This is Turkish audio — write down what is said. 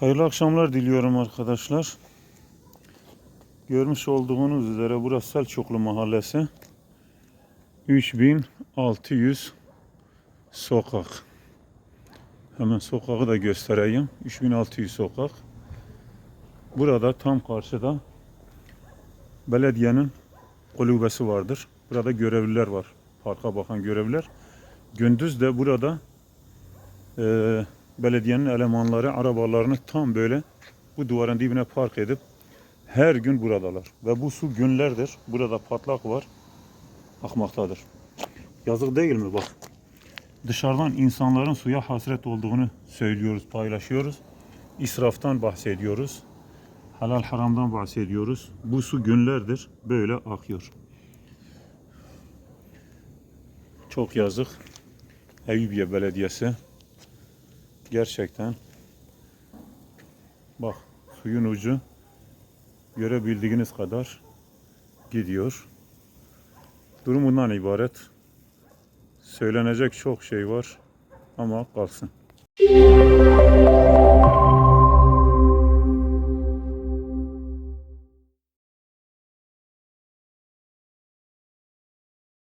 Hayırlı akşamlar diliyorum arkadaşlar. Görmüş olduğunuz üzere burası Selçuklu Mahallesi. 3600 sokak. Hemen sokağı da göstereyim. 3600 sokak. Burada tam karşıda belediyenin kulübesi vardır. Burada görevliler var. Parka bakan görevliler. Gündüz de burada eee belediyenin elemanları arabalarını tam böyle bu duvarın dibine park edip her gün buradalar. Ve bu su günlerdir burada patlak var akmaktadır. Yazık değil mi bak. Dışarıdan insanların suya hasret olduğunu söylüyoruz, paylaşıyoruz. İsraftan bahsediyoruz. Halal haramdan bahsediyoruz. Bu su günlerdir böyle akıyor. Çok yazık. Eyüpiye Belediyesi gerçekten bak suyun ucu görebildiğiniz kadar gidiyor. Durum bundan ibaret. Söylenecek çok şey var ama kalsın.